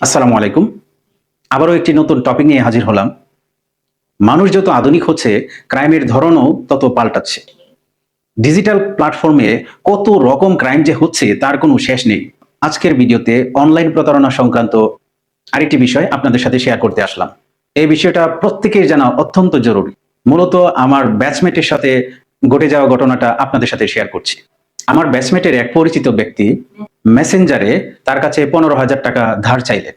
আসসালামু আলাইকুম। আবারও একটি নতুন টপিক নিয়ে হাজির হলাম। মানুষ যত আধুনিক হচ্ছে, ক্রাইমের ধরনও তত পাল্টাচ্ছে। ডিজিটাল প্ল্যাটফর্মে কত রকম ক্রাইম যে হচ্ছে, তার কোনো শেষ নেই। আজকের ভিডিওতে অনলাইন প্রতারণা সংক্রান্ত আরেকটি বিষয় আপনাদের সাথে শেয়ার করতে আসলাম। এই বিষয়টা প্রত্যেকের জানা অত্যন্ত জরুরি। মূলত আমার ব্যাচমেটের সাথে ঘটে যাওয়া ঘটনাটা আপনাদের সাথে শেয়ার করছি। আমার ব্যাচমেটের এক পরিচিত ব্যক্তি মেসেঞ্জারে তার কাছে পনেরো হাজার টাকা ধার চাইলেন।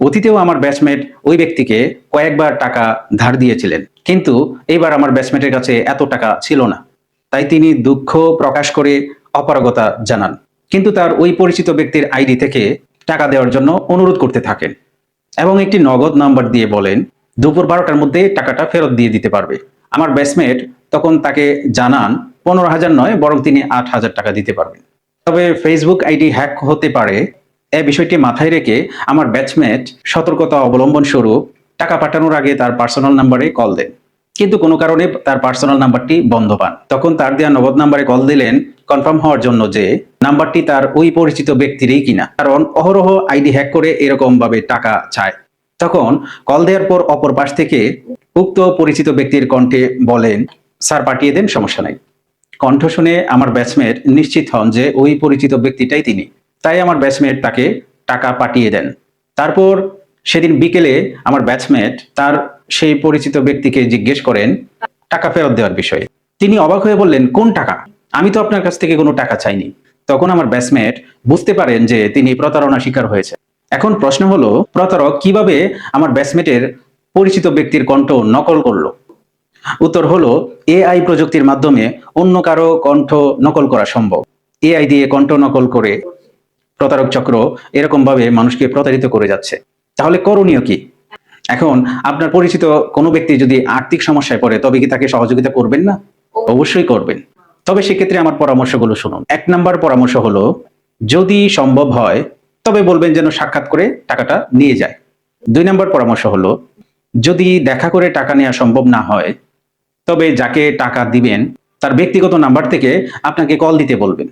অতীতেও আমার ব্যাচমেট ওই ব্যক্তিকে কয়েকবার টাকা ধার দিয়েছিলেন। কিন্তু এইবার আমার ব্যাচমেটের কাছে এত টাকা ছিল না। তাই তিনি দুঃখ প্রকাশ করে অপারগতা জানান। কিন্তু তার ওই পরিচিত ব্যক্তির আইডি থেকে টাকা দেওয়ার জন্য অনুরোধ করতে থাকেন এবং একটি নগদ নাম্বার দিয়ে বলেন, দুপুর বারোটার মধ্যে টাকাটা ফেরত দিয়ে দিতে পারবে। আমার ব্যাচমেট তখন তাকে জানান, পনেরো হাজার নয়, বরং তিনি আট হাজার টাকা দিতে পারবেন। তবে ফেসবুক আইডি হ্যাক হতে পারে। এ বিষয়টি মাথায় রেখে আমার ব্যাচমেট সতর্কতা অবলম্বন স্বরূপ টাকা পাঠানোর আগে তার পার্সোনাল নাম্বারে কল দেন। কিন্তু কোনো কারণে তার পার্সোনাল নাম্বারটি বন্ধ পান। তখন তার দেওয়া নগদ নাম্বারে কল দিলেন কনফার্ম হওয়ার জন্য যে নাম্বারটি তার ওই পরিচিত ব্যক্তিরই কিনা। কারণ অহরহ আইডি হ্যাক করে এরকম ভাবে টাকা চায়। তখন কল দেওয়ার পর অপর পাশ থেকে উক্ত পরিচিত ব্যক্তির কণ্ঠে বলেন, স্যার, পাঠিয়ে দেন, সমস্যা নাই। কণ্ঠ শুনে আমার ব্যাচমেট নিশ্চিত হন যে ওই পরিচিত ব্যক্তিটাই তিনি। তাই আমার ব্যাচমেট তাকে টাকা পাঠিয়ে দেন। তারপর সেদিন বিকেলে আমার ব্যাচমেট তার সেই পরিচিত ব্যক্তিকে জিজ্ঞেস করেন টাকা ফেরত দেওয়ার বিষয়ে। তিনি অবাক হয়ে বললেন, কোন টাকা? আমি তো আপনার কাছ থেকে কোনো টাকা চাইনি। তখন আমার ব্যাচমেট বুঝতে পারেন যে তিনি প্রতারণা শিকার হয়েছে এখন প্রশ্ন হলো, প্রতারক কীভাবে আমার ব্যাচমেটের পরিচিত ব্যক্তির কণ্ঠ নকল করল? উত্তর হলো, এআই প্রযুক্তির মাধ্যমে অন্য কারও কণ্ঠ নকল করা সম্ভব। এআই দিয়ে কণ্ঠ নকল করে প্রতারক চক্র এরকম ভাবে মানুষকে প্রতারিত করে যাচ্ছে। তাহলে করণীয় কি? এখন, আপনার পরিচিত কোনো ব্যক্তি যদি আর্থিক সমস্যায় পড়ে, তবে কি তাকে সহযোগিতা করবেন না? অবশ্যই করবেন। তবে সেক্ষেত্রে আমার পরামর্শগুলো শুনুন। এক নাম্বার পরামর্শ হলো, যদি সম্ভব হয়, তবে বলবেন যেন সাক্ষাৎ করে টাকাটা নিয়ে যায়। দুই নম্বর পরামর্শ হলো, যদি দেখা করে টাকা নেওয়া সম্ভব না হয় তবে যাকে টাকা দিবেন, তার ব্যক্তিগত নাম্বার থেকে আপনাকে কল দিতে বলবেন।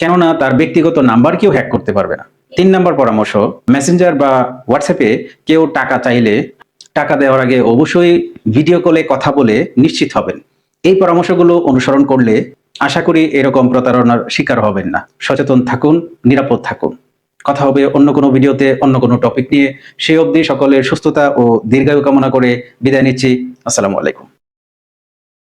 কেননা তার ব্যক্তিগত নাম্বার কেউ হ্যাক করতে পারবে না। তিন নম্বর পরামর্শ মেসেঞ্জার বা হোয়াটসঅ্যাপে কেউ টাকা চাইলে টাকা দেওয়ার আগে অবশ্যই ভিডিও কলে কথা বলে নিশ্চিত হবেন। এই পরামর্শগুলো অনুসরণ করলে আশা করি এরকম প্রতারণার শিকার হবেন না। সচেতন থাকুন, নিরাপদ থাকুন। কথা হবে অন্য কোনো ভিডিওতে, অন্য কোনো টপিক নিয়ে। সেই অবধি সকলের সুস্থতা ও দীর্ঘায়ু কামনা করে বিদায় নিচ্ছি। আসসালামু আলাইকুম।